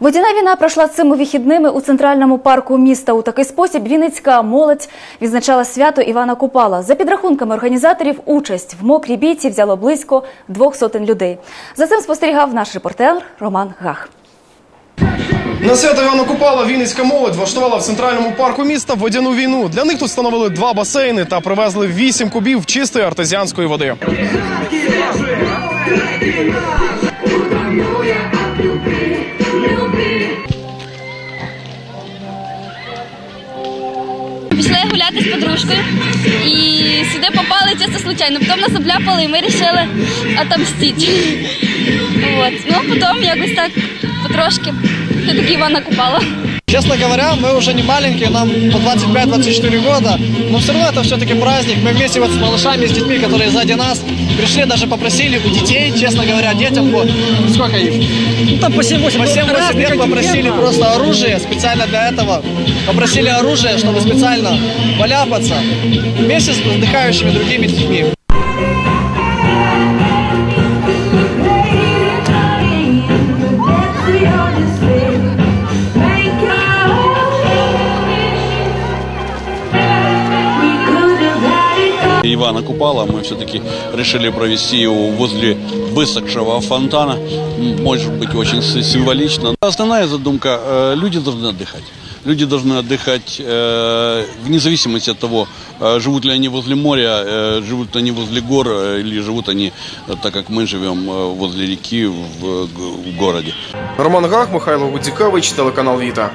Водяна війна пройшла цими вихідними у центральному парку міста. У такий спосіб Вінницька молодь відзначала свято Івана Купала. За підрахунками організаторів, участь в мокрій бійці взяло близько двох сотень людей. За цим спостерігав наш репортер Роман Гах. На свято Івана Купала Вінницька молодь влаштувала в центральному парку міста водяну війну. Для них тут встановили два басейни та привезли вісім кубів чистої артезіанської води. Пішли гуляти з подружкою і сюди попали чисто случайно. Потім нас обляпали і ми вирішили отомстити. От. Ну а потім якось так потрошки. Я такі Івана купала. Честно говоря, мы уже не маленькие, нам по 25-24 года, но все равно это все-таки праздник. Мы вместе вот с малышами, с детьми, которые сзади нас, пришли, даже попросили у детей, честно говоря, детям по... Сколько их? Ну, там по 7-8 по 7-8 лет попросили просто оружие специально для этого. Попросили оружие, чтобы специально поляпаться вместе с отдыхающими другими детьми. Ивана Купала мы все-таки решили провести его возле высохшего фонтана. М, Может быть, очень с- символично. Основная задумка э, – люди должны отдыхать. Люди должны отдыхать э, вне зависимости от того, э, живут ли они возле моря, э, живут они возле гор э, или живут они, э, так как мы живем э, возле реки в, э, г- в городе. Роман Гах, Михайло Гудзікович, телеканал Віта.